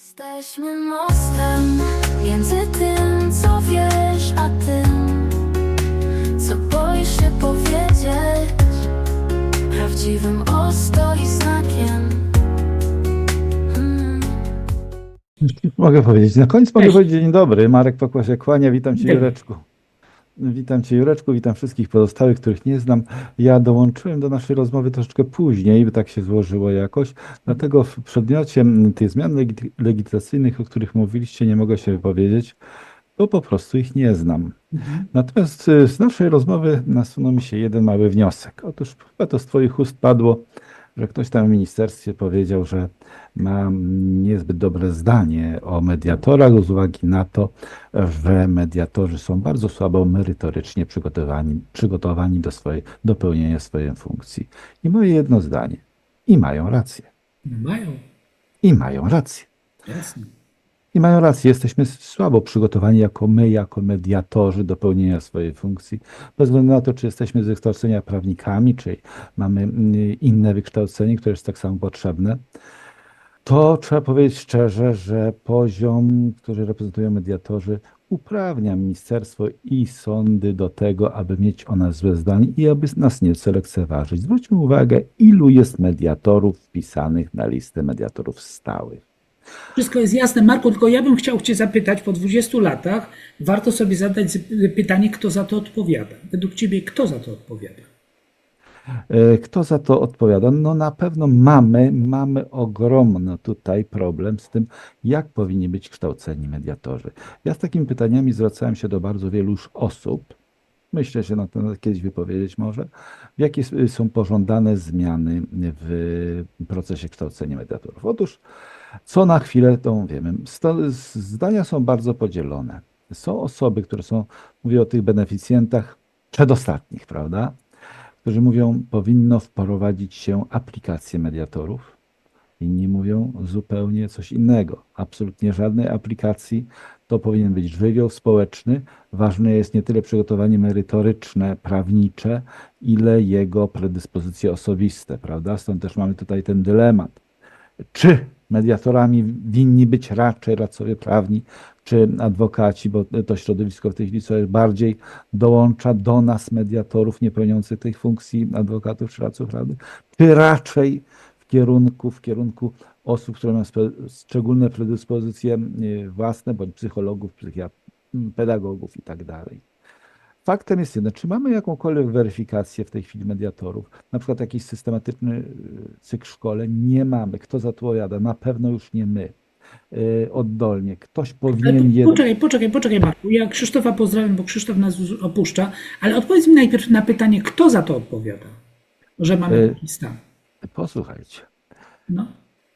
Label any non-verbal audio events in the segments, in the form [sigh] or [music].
Jesteśmy mostem między tym, co wiesz, a tym, co boisz się powiedzieć. Prawdziwym ostoi znakiem. Mm. Mogę powiedzieć. Na koniec mogę Cześć. powiedzieć dzień dobry. Marek Pokła się kłania. Witam Cię. Jureczku. Witam Cię Jureczku, witam wszystkich pozostałych, których nie znam. Ja dołączyłem do naszej rozmowy troszeczkę później, by tak się złożyło jakoś. Dlatego w przedmiocie m, tych zmian legit- legislacyjnych, o których mówiliście, nie mogę się wypowiedzieć, bo po prostu ich nie znam. Natomiast y, z naszej rozmowy nasunął mi się jeden mały wniosek. Otóż chyba to z Twoich ust padło, że ktoś tam w ministerstwie powiedział, że ma niezbyt dobre zdanie o mediatorach z uwagi na to, że mediatorzy są bardzo słabo merytorycznie przygotowani, przygotowani do, swojej, do pełnienia swojej funkcji. I moje jedno zdanie. I mają rację. Mają, I mają rację. jasne. I mają rację, jesteśmy słabo przygotowani jako my, jako mediatorzy do pełnienia swojej funkcji, bez względu na to, czy jesteśmy z wykształcenia prawnikami, czy mamy mm, inne wykształcenie, które jest tak samo potrzebne. To trzeba powiedzieć szczerze, że poziom, który reprezentują mediatorzy, uprawnia ministerstwo i sądy do tego, aby mieć o nas złe zdanie i aby nas nieco lekceważyć. Zwróćmy uwagę, ilu jest mediatorów wpisanych na listę mediatorów stałych. Wszystko jest jasne. Marku, tylko ja bym chciał Cię zapytać, po 20 latach warto sobie zadać pytanie, kto za to odpowiada. Według Ciebie kto za to odpowiada? E, Kto za to odpowiada? No na pewno mamy, mamy ogromny tutaj problem z tym, jak powinni być kształceni mediatorzy. Ja z takimi pytaniami zwracałem się do bardzo wielu już osób. Myślę, że na to kiedyś wypowiedzieć może. Jakie są pożądane zmiany w procesie kształcenia mediatorów? Otóż co na chwilę to wiemy. Zdania są bardzo podzielone. Są osoby, które są, mówię o tych beneficjentach przedostatnich, prawda? którzy mówią, powinno wprowadzić się aplikację mediatorów. Inni mówią zupełnie coś innego. Absolutnie żadnej aplikacji. To powinien być żywioł społeczny. Ważne jest nie tyle przygotowanie merytoryczne, prawnicze, ile jego predyspozycje osobiste, prawda? Stąd też mamy tutaj ten dylemat. Czy mediatorami winni być raczej radcowie prawni, czy adwokaci, bo to środowisko w tej chwili coraz bardziej dołącza do nas mediatorów niepełniących tych funkcji adwokatów czy radców prawnych, czy raczej w kierunku, w kierunku osób, które mają szczególne predyspozycje y, własne, bądź psychologów, psychiat, pedagogów i tak dalej. Faktem jest jedno, czy mamy jakąkolwiek weryfikację w tej chwili mediatorów, na przykład jakiś systematyczny y, cykl szkoleń? Nie mamy. Kto za to odpowiada? Na pewno już nie my. Y, Oddolnie. Ktoś powinien po, je... poczekaj, poczekaj, poczekaj Marku. Ja Krzysztofa pozdrawiam, bo Krzysztof nas opuszcza, ale odpowiedz mi najpierw na pytanie, kto za to odpowiada, że mamy Y- taki stan. Posłuchajcie. No.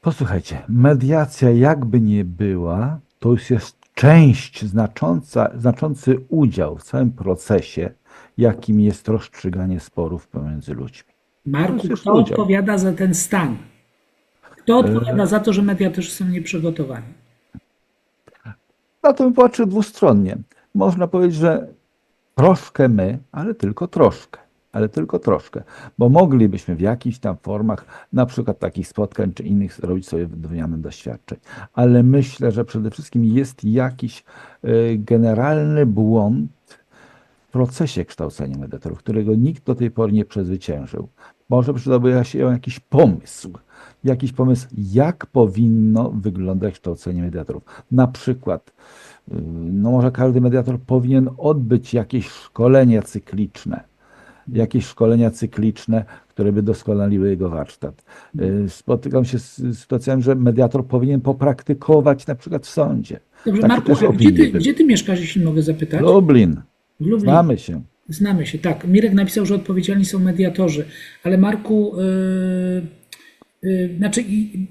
Posłuchajcie, mediacja jakby nie była, to już jest część znacząca, znaczący udział w całym procesie, jakim jest rozstrzyganie sporów pomiędzy ludźmi. Marku, kto udział. odpowiada za ten stan? Kto odpowiada za to, że mediatorzy są nieprzygotowani? Na to bym patrzył dwustronnie. Można powiedzieć, że troszkę my, ale tylko troszkę. Ale tylko troszkę, bo moglibyśmy w jakichś tam formach, na przykład takich spotkań czy innych, zrobić sobie wymianę doświadczeń. Ale myślę, że przede wszystkim jest jakiś y, generalny błąd w procesie kształcenia mediatorów, którego nikt do tej pory nie przezwyciężył. Może przydałby się jakiś pomysł, jakiś pomysł, jak powinno wyglądać kształcenie mediatorów. Na przykład, y, no może każdy mediator powinien odbyć jakieś szkolenia cykliczne, jakieś szkolenia cykliczne, które by doskonaliły jego warsztat. Y, Spotykam się z sytuacjami, że mediator powinien popraktykować na przykład w sądzie. Dobrze, Takie Marku, a gdzie ty, gdzie ty mieszkasz, jeśli mogę zapytać? Lublin, W Lublinie. znamy się. Znamy się, tak. Mirek napisał, że odpowiedzialni są mediatorzy, ale Marku, yy, yy, znaczy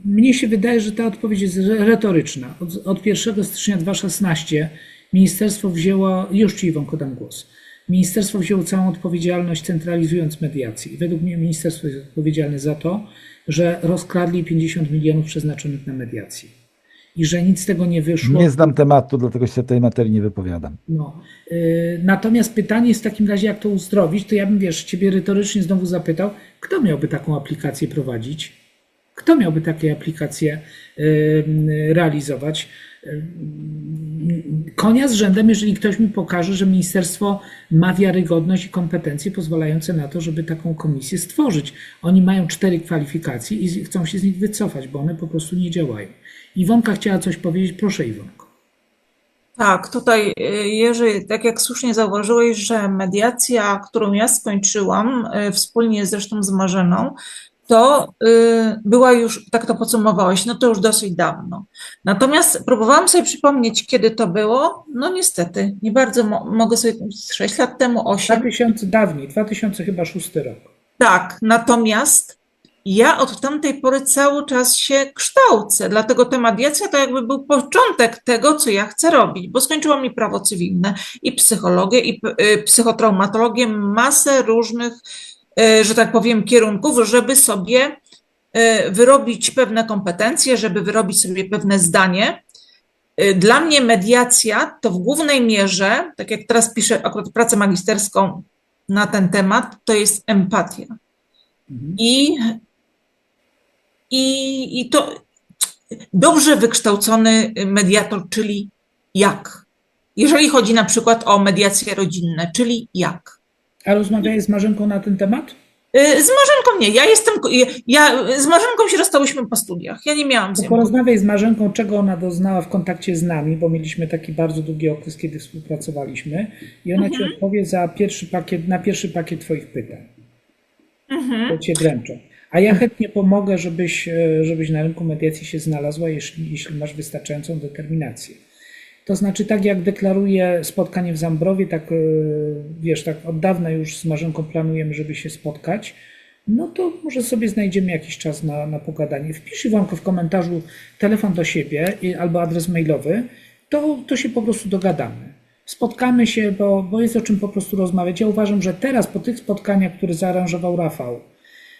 mnie się wydaje, że ta odpowiedź jest re- retoryczna. Od, od 1 stycznia 2016 ministerstwo wzięło, już Ci Iwonko dam głos, ministerstwo wzięło całą odpowiedzialność centralizując mediację. I według mnie ministerstwo jest odpowiedzialne za to, że rozkradli 50 milionów przeznaczonych na mediację. I że nic z tego nie wyszło. Nie znam tematu, dlatego się tej materii nie wypowiadam. No. y, Natomiast pytanie jest w takim razie, jak to uzdrowić, to ja bym, wiesz, ciebie retorycznie znowu zapytał, kto miałby taką aplikację prowadzić? Kto miałby takie aplikacje y, realizować? Konia z rzędem, jeżeli ktoś mi pokaże, że ministerstwo ma wiarygodność i kompetencje pozwalające na to, żeby taką komisję stworzyć. Oni mają cztery kwalifikacje i chcą się z nich wycofać, bo one po prostu nie działają. Iwonka chciała coś powiedzieć. Proszę, Iwonko. Tak, tutaj y, Jerzy, tak jak słusznie zauważyłeś, że mediacja, którą ja skończyłam, y, wspólnie zresztą z Marzeną, to y, była już, tak to podsumowałeś, no to już dosyć dawno. Natomiast próbowałam sobie przypomnieć, kiedy to było. No niestety, nie bardzo mo mogę sobie, 6 lat temu, 8. 2000 dawniej, 2000 chyba rok. Tak, natomiast ja od tamtej pory cały czas się kształcę, dlatego ta mediacja to jakby był początek tego, co ja chcę robić, bo skończyłam i prawo cywilne, i psychologię, i y, psychotraumatologię, masę różnych, że tak powiem, kierunków, żeby sobie y, wyrobić pewne kompetencje, żeby wyrobić sobie pewne zdanie. Y, Dla mnie mediacja to w głównej mierze, tak jak teraz piszę akurat pracę magisterską na ten temat, to jest empatia. Mhm. I, i, I to dobrze wykształcony mediator, czyli jak? Jeżeli chodzi na przykład o mediacje rodzinne, czyli jak? A rozmawiałeś z Marzenką na ten temat? Y, Z Marzenką nie, ja jestem, ja z Marzenką się rozstałyśmy po studiach, ja nie miałam z nią. porozmawiaj z Marzenką, czego ona doznała w kontakcie z nami, bo mieliśmy taki bardzo długi okres, kiedy współpracowaliśmy i ona ci odpowie za pierwszy pakiet, na pierwszy pakiet twoich pytań. To cię dręczą. A ja chętnie pomogę, żebyś, e, żebyś na rynku mediacji się znalazła, jeśli, jeśli masz wystarczającą determinację. To znaczy, tak jak deklaruję spotkanie w Zambrowie, tak e, wiesz, tak od dawna już z Marzenką planujemy, żeby się spotkać, no to może sobie znajdziemy jakiś czas na, na pogadanie. Wpisz Iwonko w komentarzu telefon do siebie albo adres mailowy, to, to się po prostu dogadamy. Spotkamy się, bo, bo jest o czym po prostu rozmawiać. Ja uważam, że teraz po tych spotkaniach, które zaaranżował Rafał,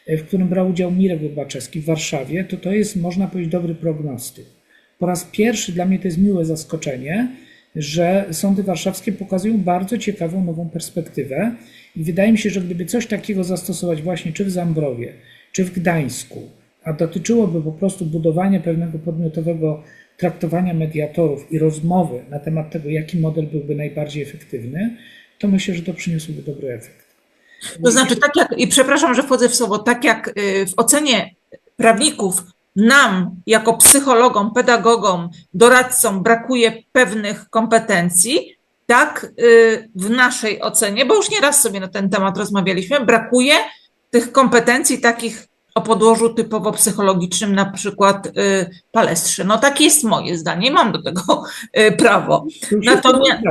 e, w którym brał udział Mirek Urbaczewski w Warszawie, to to jest, można powiedzieć, dobry prognostyk. Po raz pierwszy dla mnie to jest miłe zaskoczenie, że sądy warszawskie pokazują bardzo ciekawą nową perspektywę i wydaje mi się, że gdyby coś takiego zastosować właśnie czy w Zambrowie, czy w Gdańsku, a dotyczyłoby po prostu budowania pewnego podmiotowego traktowania mediatorów i rozmowy na temat tego, jaki model byłby najbardziej efektywny, to myślę, że to przyniosłoby dobry efekt. To znaczy, tak jak, i przepraszam, że wchodzę w słowo, tak jak y, w ocenie prawników nam, jako psychologom, pedagogom, doradcom brakuje pewnych kompetencji, tak y, w naszej ocenie, bo już nieraz sobie na ten temat rozmawialiśmy, brakuje tych kompetencji takich o podłożu typowo psychologicznym, na przykład y, palestrzy. No takie jest moje zdanie, mam do tego y, prawo. Natomiast-.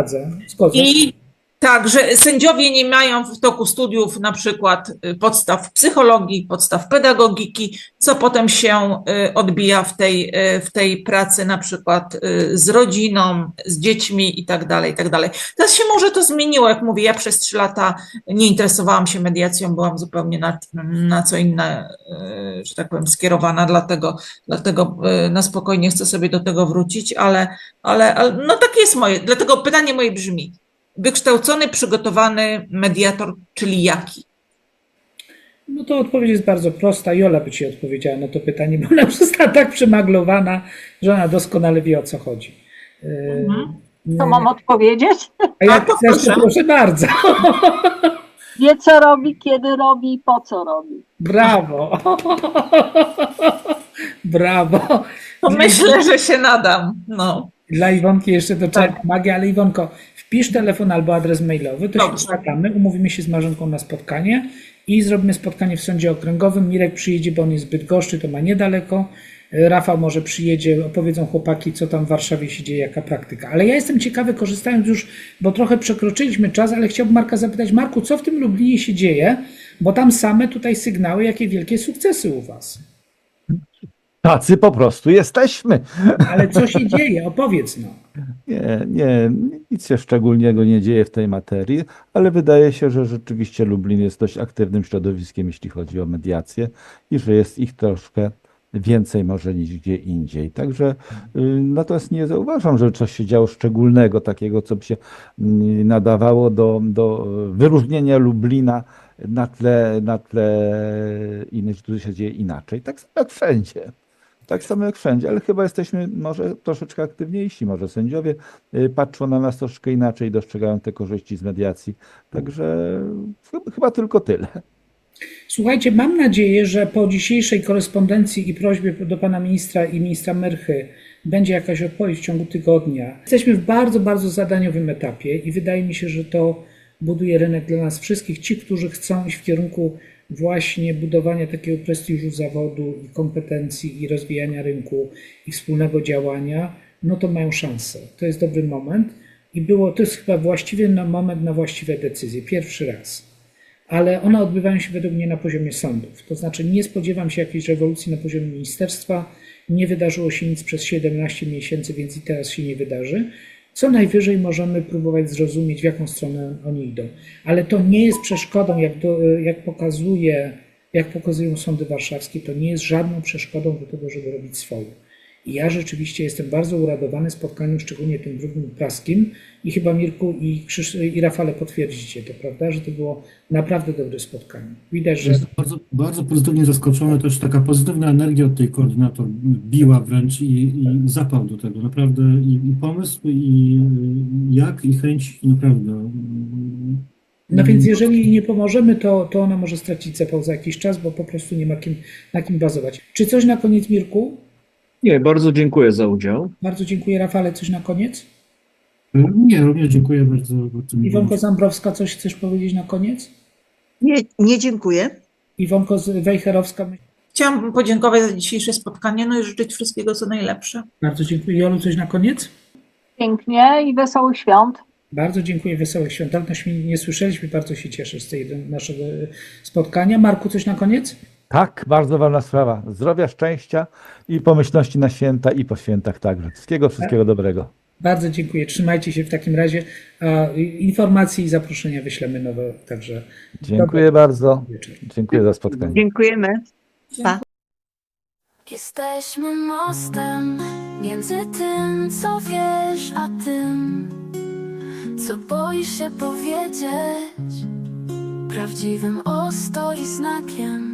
I tak, że sędziowie nie mają w toku studiów na przykład y, podstaw psychologii, podstaw pedagogiki, co potem się y, odbija w tej, y, w tej pracy na przykład z rodziną, z dziećmi i tak dalej, i tak dalej. Teraz się może to zmieniło, jak mówię, ja przez trzy lata nie interesowałam się mediacją, byłam zupełnie na, na co inne, że tak powiem, skierowana, dlatego, dlatego na spokojnie chcę sobie do tego wrócić, ale, ale, ale no takie jest moje, dlatego pytanie moje brzmi, wykształcony, przygotowany mediator, czyli jaki? No to odpowiedź jest bardzo prosta. Jola by ci odpowiedziała na to pytanie, bo ona już [laughs] została tak przemaglowana, że ona doskonale wie o co chodzi. Yy, Co mam odpowiedzieć? A jak A, to chcesz, to proszę. proszę bardzo. [laughs] Wie, co robi, kiedy robi i po co robi. Brawo. [laughs] Brawo. To myślę, że się nadam. No. Dla Iwonki jeszcze to trzeba Tak. magia, ale Iwonko, wpisz telefon albo adres mailowy, to Dobrze. się spotkamy, umówimy się z Marzenką na spotkanie i zrobimy spotkanie w sądzie okręgowym. Mirek przyjedzie, bo on jest zbyt goszczy, to ma niedaleko. Rafał może przyjedzie, opowiedzą chłopaki, co tam w Warszawie się dzieje, jaka praktyka. Ale ja jestem ciekawy, korzystając już, bo trochę przekroczyliśmy czas, ale chciałbym Marka zapytać, Marku, co w tym Lublinie się dzieje? Bo tam same tutaj sygnały, jakie wielkie sukcesy u Was. Tacy po prostu jesteśmy. Ale co się dzieje? Opowiedz no. Nie, nie, nic się szczególnego nie dzieje w tej materii, ale wydaje się, że rzeczywiście Lublin jest dość aktywnym środowiskiem, jeśli chodzi o mediację i że jest ich troszkę więcej może niż gdzie indziej. Także y, natomiast nie zauważam, że coś się działo szczególnego, takiego, co by się mm, nadawało do, do wyróżnienia Lublina na tle, na tle innych, którzy się dzieje inaczej. Tak samo jak wszędzie. Tak samo jak wszędzie, ale chyba jesteśmy może troszeczkę aktywniejsi. Może sędziowie y, patrzą na nas troszeczkę inaczej, dostrzegają te korzyści z mediacji. Także chyba, chyba tylko tyle. Słuchajcie, mam nadzieję, że po dzisiejszej korespondencji i prośbie do pana ministra i ministra Merchy będzie jakaś odpowiedź w ciągu tygodnia. Jesteśmy w bardzo, bardzo zadaniowym etapie i wydaje mi się, że to buduje rynek dla nas wszystkich. Ci, którzy chcą iść w kierunku właśnie budowania takiego prestiżu zawodu i kompetencji i rozwijania rynku i wspólnego działania, no to mają szansę. To jest dobry moment i było, to jest chyba właściwy na moment na właściwe decyzje. Pierwszy raz ale one odbywają się według mnie na poziomie sądów. To znaczy nie spodziewam się jakiejś rewolucji na poziomie ministerstwa. Nie wydarzyło się nic przez 17 miesięcy, więc i teraz się nie wydarzy. Co najwyżej możemy próbować zrozumieć, w jaką stronę oni idą. Ale to nie jest przeszkodą, jak, do, jak, pokazuje, jak pokazują sądy warszawskie, to nie jest żadną przeszkodą do tego, żeby robić swoje. I ja rzeczywiście jestem bardzo uradowany spotkaniem, szczególnie tym drugim praskim. I chyba Mirku i, Krzysz, i Rafale potwierdzicie to, prawda, że to było naprawdę dobre spotkanie. Widać, że Jestem bardzo, bardzo pozytywnie zaskoczony, też taka pozytywna energia od tej koordynator biła wręcz i, i zapał do tego, naprawdę i, i pomysł, i jak, i chęć, naprawdę. No więc jeżeli nie pomożemy, to, to ona może stracić zapał za jakiś czas, bo po prostu nie ma kim, na kim bazować. Czy coś na koniec, Mirku? Nie, bardzo dziękuję za udział. Bardzo dziękuję. Rafale, coś na koniec? Nie, również dziękuję bardzo. bardzo Iwonko. Zambrowska, coś chcesz powiedzieć na koniec? Nie, nie dziękuję. Iwonko z- Wejherowska, Chciałam podziękować za dzisiejsze spotkanie, no i życzyć wszystkiego co najlepsze. bardzo dziękuję. Jolu, coś na koniec? Pięknie i wesołych świąt. Bardzo dziękuję. Wesołych świąt. Dawnośmy nie słyszeliśmy, bardzo się cieszę z tej naszego spotkania. Marku, coś na koniec? Tak, bardzo ważna sprawa. Zdrowia, szczęścia i pomyślności na święta i po świętach także. Wszystkiego, wszystkiego dobrego. Bardzo dziękuję. Trzymajcie się w takim razie. A informacje i zaproszenia wyślemy nowe, także Dziękuję bardzo. wieczór. Dziękuję za spotkanie. Dziękujemy. Pa. Jesteśmy mostem między tym, co wiesz, a tym, co boisz się powiedzieć. Prawdziwym ostoi znakiem